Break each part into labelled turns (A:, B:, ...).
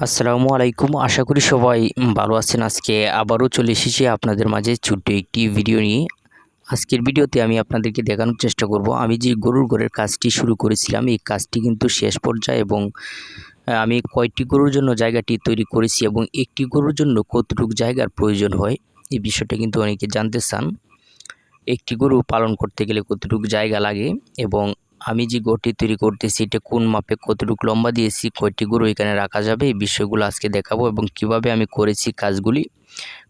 A: আসসালামু আলাইকুম। আশা করি সবাই ভালো আছেন। আজকে আবারও চলে এসেছি আপনাদের মাঝে ছোট্ট একটি ভিডিও নিয়ে। আজকের ভিডিওতে আমি আপনাদেরকে দেখানোর চেষ্টা করব। আমি যে গরুর ঘরের কাজটি শুরু করেছিলাম, এই কাজটি কিন্তু শেষ পর্যায়ে এবং আমি কয়টি গরুর জন্য জায়গাটি তৈরি করেছি এবং একটি গরুর জন্য কতটুকু জায়গার প্রয়োজন হয়, এই বিষয়টা কিন্তু অনেকে জানতে চান। একটি গরু পালন করতে গেলে কতটুকু জায়গা লাগে এবং আমি যে গোটি তৈরি করতেছি, এটা কোন মাপে কতটুকু লম্বা দিয়েছি, কয়টি গরু এখানে রাখা যাবে, এই বিষয়গুলো আজকে দেখাবো এবং কীভাবে আমি করেছি কাজগুলি।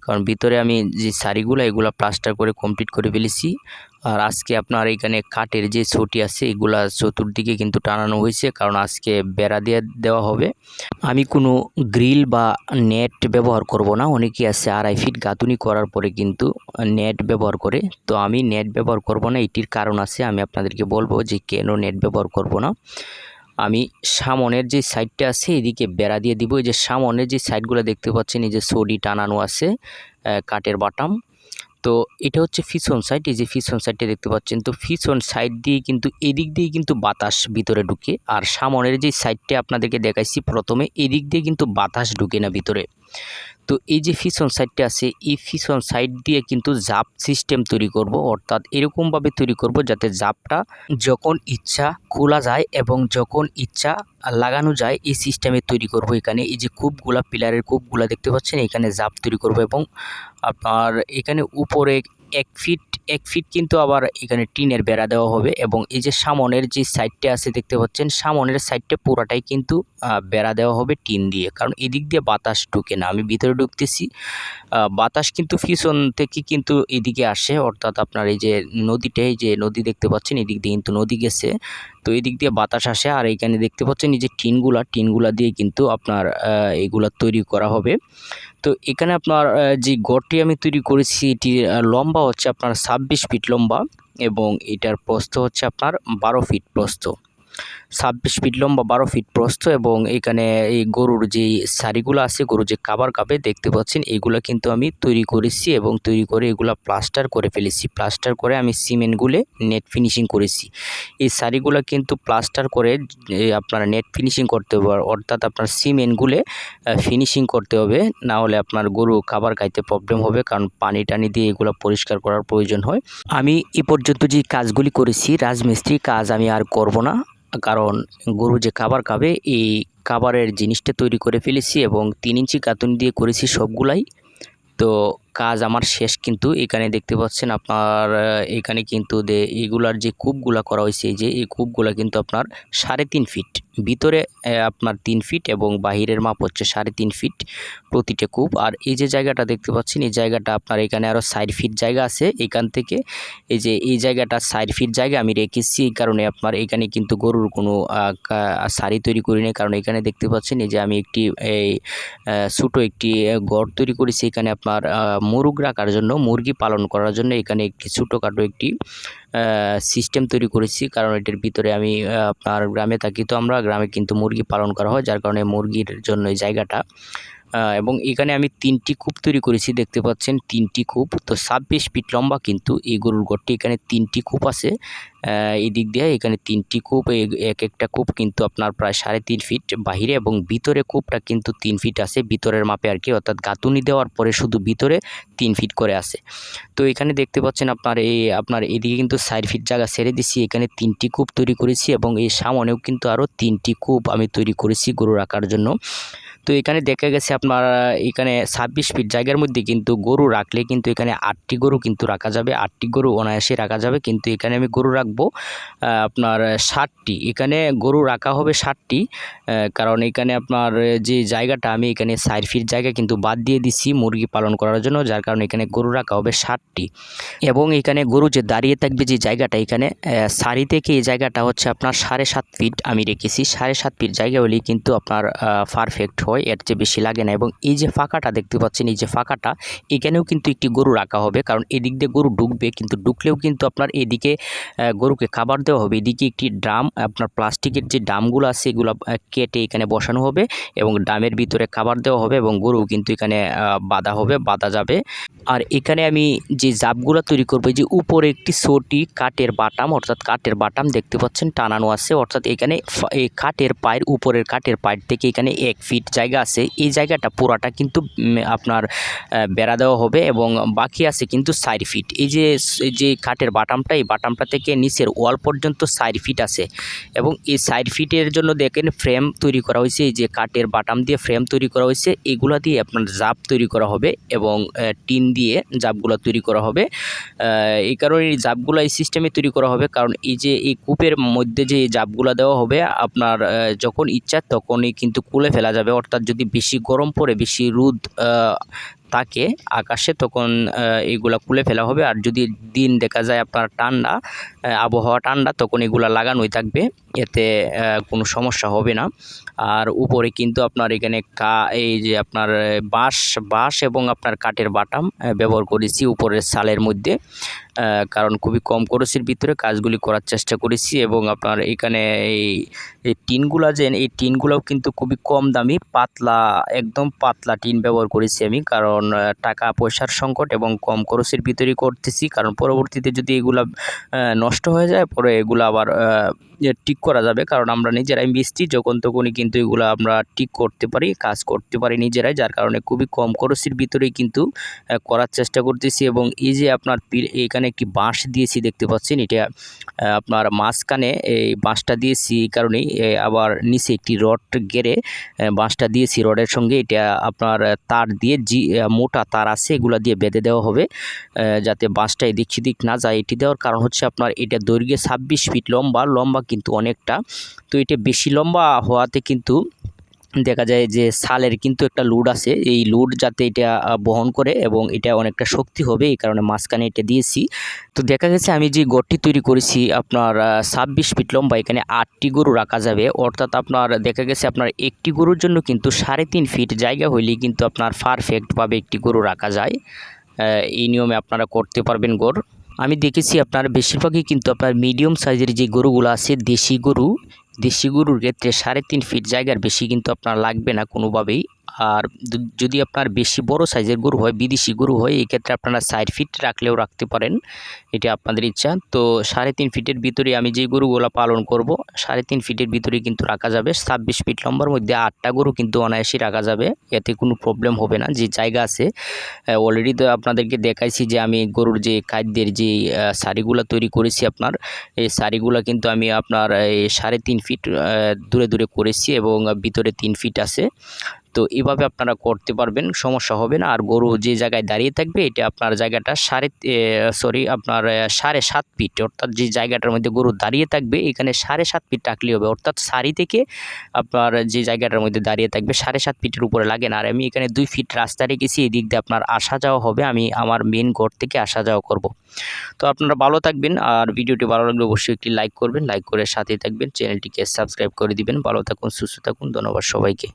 A: কারণ ভিতরে আমি যে শাড়িগুলো, এগুলো প্লাস্টার করে কমপ্লিট করে ফেলেছি। আর আজকে আপনার এখানে কাঠের যে ছটি আছে, এগুলা চতুর্দিকে কিন্তু টানানো হয়েছে, কারণ আজকে বেড়া দিয়ে দেওয়া হবে। আমি কোনো গ্রিল বা নেট ব্যবহার করব না, অনেকে আছে আড়াই ফিট গাঁথুনি করার পরে কিন্তু নেট ব্যবহার করে। তো আমি নেট ব্যবহার করব না, এটির কারণ আছে, আমি আপনাদেরকে বলব যে কেন নেট ব্যবহার করব না। আমি সামনের যে সাইডটা আছে, এদিকে বেড়া দিয়ে দিব। এই যে সামনের যে সাইডগুলো দেখতে পাচ্ছেন, এই যে সডি টানানো আছে কাঠের বাটাম। তো এটা হচ্ছে ফিসন সাইড এই যে ফিসন সাইডটা দেখতে পাচ্ছেন। তো ফিসন সাইড দিয়ে কিন্তু, এদিক দিয়ে কিন্তু বাতাস ভিতরে ঢুকে। আর সামনের যে সাইডটা আপনাদেরকে দেখাইছি, প্রথমে এদিক দিয়ে কিন্তু বাতাস ঢুকে না ভিতরে। তো এই যে ফিসন সাইডটা আছে, এই ফিশন সাইড দিয়ে কিন্তু জাপ সিস্টেম তৈরি করব, অর্থাৎ এরকমভাবে তৈরি করব যাতে জাপটা যখন ইচ্ছা খোলা যায় এবং যখন ইচ্ছা লাগানো যায়, এই সিস্টেমে তৈরি করব। এখানে এই যে কূপগুলা পিলারের কূপগুলা দেখতে পাচ্ছেন, এখানে জাপ তৈরি করব এবং আপনার এখানে উপরে এক ফিট এক ফিট কিন্তু আবার এখানে টিনের বেড়া দেওয়া হবে এবং এই যে সামনের যে সাইডটা আছে দেখতে পাচ্ছেন, সামনের সাইডটা পুরাটাই কিন্তু বেড়া দেওয়া হবে টিন দিয়ে। কারণ এদিক দিয়ে বাতাস ঢুকে না, আমি ভিতরে ঢুকতেছি। বাতাস কিন্তু পিছন থেকে কিন্তু এদিকে আসে, অর্থাৎ আপনার এই যে নদীটা, এই যে নদী দেখতে পাচ্ছেন, এদিক দিয়ে কিন্তু নদী গেছে। তো এদিক দিয়ে বাতাস আসে, আর এইখানে দেখতে পাচ্ছেন এই যে টিনগুলা টিনগুলা দিয়ে কিন্তু আপনার এগুলা তৈরি করা হবে। তো এখানে আপনার যে গড়টি আমি তৈরি করেছি, এটি লম্বা হচ্ছে আপনার ছাব্বিশ ফিট লম্বা এবং এটার প্রস্থ হচ্ছে আপনার বারো ফিট প্রস্থ। ছাব্বিশ ফিট লম্বা, বারো ফিট প্রস্থ এবং এখানে এই গরুর যে শাড়িগুলো আছে, গরুর যে কাবার কাপে দেখতে পাচ্ছেন, এগুলো কিন্তু আমি তৈরি করেছি এবং তৈরি করে এগুলো প্লাস্টার করে ফেলেছি। প্লাস্টার করে আমি সিমেন্ট গুলে নেট ফিনিশিং করেছি। এই শাড়িগুলো কিন্তু প্লাস্টার করে আপনার নেট ফিনিশিং করতে হবে, অর্থাৎ আপনার সিমেন্ট গুলে ফিনিশিং করতে হবে। না হলে আপনার গরু খাবার খাইতে প্রবলেম হবে, কারণ পানি টানি দিয়ে এগুলো পরিষ্কার করার প্রয়োজন হয়। আমি এ পর্যন্ত যে কাজগুলি করেছি রাজমিস্ত্রি কাজ আমি আর করব না, কারণ গরু যে খাবার খাবে, এই খাবারের জিনিসটা তৈরি করে ফেলেছি এবং তিন ইঞ্চি কাতুন দিয়ে করেছি সবগুলাই। তো কাজ আমার শেষ কিন্তু এখানে দেখতে পাচ্ছেন আপনার এখানে কিন্তু দে, এগুলার যে কূপগুলা করা হয়েছে যে এই কূপগুলা কিন্তু আপনার সাড়ে তিন ফিট। ভিতরে আপনার তিন ফিট এবং বাহিরের মাপ হচ্ছে সাড়ে তিন ফিট প্রতিটা কূপ। আর এই যে জায়গাটা দেখতে পাচ্ছেন, এই জায়গাটা আপনার এখানে আরও সাইড ফিট জায়গা আছে। এখান থেকে এই যে এই জায়গাটা সাইড ফিট জায়গা আমি রেখেছি, এই কারণে আপনার এখানে কিন্তু গরুর কোনো সারি তৈরি করিনি কারণ এখানে দেখতে পাচ্ছেন, এই যে আমি একটি, এই ছোটো একটি ঘর তৈরি করেছি। এখানে আপনার মুরগ রাখার জন্য, মুরগি পালন করার জন্য এখানে একটি ছোটোখাটো একটি সিস্টেম তৈরি করেছি। কারণ এটির ভিতরে আমি আপনার গ্রামে থাকি তো আমরা, গ্রামে কিন্তু মুরগি পালন করা হয়, যার কারণে মুরগির জন্য এই জায়গাটা এবং এখানে আমি তিনটি কূপ তৈরি করেছি, দেখতে পাচ্ছেন তিনটি কূপ। তো ছাব্বিশ ফিট লম্বা কিন্তু এই গরুর ঘরটি এখানে তিনটি কূপ আছে। এই দিক দিয়ে এখানে তিনটি কূপ এক একটা কূপ কিন্তু আপনার প্রায় সাড়ে তিন ফিট বাহিরে এবং ভিতরে কূপটা কিন্তু তিন ফিট আছে। ভিতরের মাপে আর কি, অর্থাৎ গাঁথুনি দেওয়ার পরে শুধু ভিতরে তিন ফিট করে আছে। তো এখানে দেখতে পাচ্ছেন আপনার এই, আপনার এদিকে কিন্তু চার ফিট জায়গা ছেড়ে দিছি। এখানে তিনটি কূপ তৈরি করেছি এবং এই সামনেও কিন্তু আরও তিনটি কূপ আমি তৈরি করেছি গরু রাখার জন্য। তো এখানে দেখা গেছে আপনার, এখানে ছাব্বিশ ফিট জায়গার মধ্যে কিন্তু গরু রাখলে কিন্তু এখানে আটটি গরু কিন্তু রাখা যাবে, আটটি গরু অনায়াসে রাখা যাবে। কিন্তু এখানে আমি গরু রাখব আপনার ষাটটি। এখানে গরু রাখা হবে ষাটটি কারণ এখানে আপনার যে জায়গাটা আমি এখানে চার ফিট জায়গা কিন্তু বাদ দিয়ে দিচ্ছি মুরগি পালন করার জন্য, যার কারণে এখানে গরু রাখা হবে ষাটটি। এবং এখানে গরু যে দাঁড়িয়ে থাকবে যে জায়গাটা এখানে সারি থেকে এই জায়গাটা হচ্ছে আপনার সাড়ে সাত ফিট আমি রেখেছি। সাড়ে সাত ফিট জায়গা হলেই কিন্তু আপনার পারফেক্ট হয়। এর চেয়ে বেশি লাগে না। এবং এই যে ফাঁকাটা দেখতে পাচ্ছেন, এই যে ফাঁকাটা, এখানেও কিন্তু একটি গরু রাখা হবে। কারণ এদিক দিয়ে গরু ঢুকবে, কিন্তু ঢুকলেও কিন্তু আপনার এদিকে গরুকে খাবার দেওয়া হবে। এদিকে একটি ড্রাম, আপনার প্লাস্টিকের যে ড্রামগুলো আছে, এগুলো কেটে এখানে বসানো হবে এবং ড্রামের ভিতরে খাবার দেওয়া হবে এবং গরু কিন্তু এখানে বাঁধা হবে, বাঁধা যাবে। আর এখানে আমি যে জাপগুলো তৈরি করব যে উপরে একটি ছোটি কাঠের বাটাম, অর্থাৎ কাঠের বাটাম দেখতে পাচ্ছেন, টানানো আছে। অর্থাৎ এখানে এই কাঠের পায়ের, উপরের কাঠের পায়ের থেকে এখানে এক ফিট জায়গা জায়গা আছে, এই জায়গাটা পুরাটা কিন্তু আপনার বেড়া দেওয়া হবে এবং বাকি আছে কিন্তু চার ফিট এই যে যে কাঠের বাটামটা, এই বাটামটা থেকে নিচের ওয়াল পর্যন্ত চার ফিট আছে এবং এই চার ফিটের জন্য দেখেন ফ্রেম তৈরি করা হয়েছে, এই যে কাঠের বাটাম দিয়ে ফ্রেম তৈরি করা হয়েছে, এগুলা দিয়ে আপনার জাপ তৈরি করা হবে এবং টিন দিয়ে জাপগুলো তৈরি করা হবে। এই কারণে এই জাপগুলো এই সিস্টেমে তৈরি করা হবে, কারণ এই যে, এই কূপের মধ্যে যে জাপগুলো দেওয়া হবে, আপনার যখন ইচ্ছা তখনই কিন্তু খুলে ফেলা যাবে অর্থাৎ যদি বেশি গরম পড়ে বেশি রোদ থাকে আকাশে তখন আহ, এইগুলা খুলে ফেলা হবে। আর যদি দিন দেখা যায় আপনার ঠান্ডা আবহাওয়া ঠান্ডা তখন এগুলা লাগানোই থাকবে। এতে কোনো সমস্যা হবে না। আর উপরে কিন্তু আপনার এখানে কা এই যে আপনার বাঁশ বাঁশ এবং আপনার কাঠের বাটাম ব্যবহার করেছি উপরের সালের মধ্যে। কারণ খুবই কম খরচের ভিতরে কাজগুলি করার চেষ্টা করেছি এবং আপনার এখানে এই এই টিনগুলা যে, এই টিনগুলোও কিন্তু খুবই কম দামি, পাতলা, একদম পাতলা টিন ব্যবহার করেছি আমি, কারণ টাকা পয়সার সংকট এবং কম খরচের ভিতরেই করতেছি, কারণ পরবর্তীতে যদি এগুলা নষ্ট হয়ে যায়, পরে এগুলো আবার ঠিক করা যাবে, কারণ আমরা নিজেরাই মিস্ত্রি, যখন তখনই কিন্তু এগুলো আমরা ঠিক করতে পারি, কাজ করতে পারি নিজেরাই, যার কারণে খুবই কম খরচের ভিতরেই কিন্তু করার চেষ্টা করতেছি এবং এই যে আপনার পি- এখানে একটি বাঁশ দিয়েছি দেখতে পাচ্ছেন। এটা আপনার মাঝখানে এই বাঁশটা দিয়েছি এই কারণেই আবার নিচে একটি রড গেড়ে বাঁশটা দিয়েছি রডের সঙ্গে। এটা আপনার তার দিয়ে জি মোটা তার আছে, এগুলা দিয়ে বেঁধে দেওয়া হবে যাতে বাঁশটা এদিক সেদিক না যায়। এটি দেওয়ার কারণ হচ্ছে আপনার এটা দৈর্ঘ্যে ছাব্বিশ ফিট লম্বা লম্বা কিন্তু অনেকটা। তো এটা বেশি লম্বা হওয়াতে কিন্তু দেখা যায় যে সালের কিন্তু একটা লুড আছে। এই লুড যাতে এটা বহন করে এবং এটা অনেকটা শক্তি হবে, এই কারণে মাঝখানে এটা দিয়েছি। তো দেখা গেছে আমি যে গড়টি তৈরি করেছি, আপনার ছাব্বিশ ফিট লম্বা, এখানে আটটি গরু রাখা যাবে। অর্থাৎ আপনার দেখা গেছে আপনার একটি গরুর জন্য কিন্তু সাড়ে তিন ফিট জায়গা হইলেই কিন্তু আপনার পারফেক্টভাবে একটি গরু রাখা যায়। এই নিয়মে আপনারা করতে পারবেন গড়। আমি দেখেছি আপনার বেশিরভাগই কিন্তু আপনার মিডিয়াম সাইজের যে গরুগুলো আছে, দেশি গরু দেশি গরুর ক্ষেত্রে সাড়ে তিন ফিট জায়গার বেশি কিন্তু আপনার লাগবে না কোনোভাবেই। আর যদি আপনার বেশি বড় সাইজের গরু হয়, বিদেশি গরু হয়, এই ক্ষেত্রে আপনারা চার ফিট রাখলেও রাখতে পারেন। এটা আপনাদের ইচ্ছা। তো সাড়ে তিন ফিটের ভিতরে আমি যে গরুগুলো পালন করব, সাড়ে তিন ফিটের ভিতরে কিন্তু রাখা যাবে। ছাব্বিশ ফিট লম্বার মধ্যে আটটা গরু কিন্তু অনায়াসই রাখা যাবে। এতে কোনো প্রবলেম হবে না। যে জায়গা আছে অলরেডি তো আপনাদেরকে দেখাইছি যে আমি গরুর যে খাদ্যের যে সারিগুলো তৈরি করেছি আপনার, এই সারিগুলো কিন্তু আমি আপনার সাড়ে তিন ফিট দূরে দূরে করেছি এবং ভিতরে তিন ফিট আছে। তো এভাবে আপনারা করতে পারবেন, সমস্যা হবে না। আর গরু যে জায়গায় দাঁড়িয়ে থাকবে, এটা আপনার জায়গাটা সাড়ে সরি আপনার সাড়ে সাত ফিট। অর্থাৎ যে জায়গাটার মধ্যে গরু দাঁড়িয়ে থাকবে, এখানে সাড়ে সাত ফিট রাখলেই হবে। অর্থাৎ সারি থেকে আপনার যে জায়গাটার মধ্যে দাঁড়িয়ে থাকবে, সাড়ে সাত ফিটের উপরে লাগে না। আর আমি এখানে দুই ফিট রাস্তা রেখেছি এই দিক দিয়ে আপনার আসা যাওয়া হবে। আমি আমার মেন ঘর থেকে আসা যাওয়া করব। তো আপনারা ভালো থাকবেন। আর ভিডিওটি ভালো লাগলে অবশ্যই একটি লাইক করবেন। লাইক করে সাথে থাকবেন। চ্যানেলটিকে সাবস্ক্রাইব করে দিবেন। ভালো থাকুন, সুস্থ থাকুন। ধন্যবাদ সবাইকে।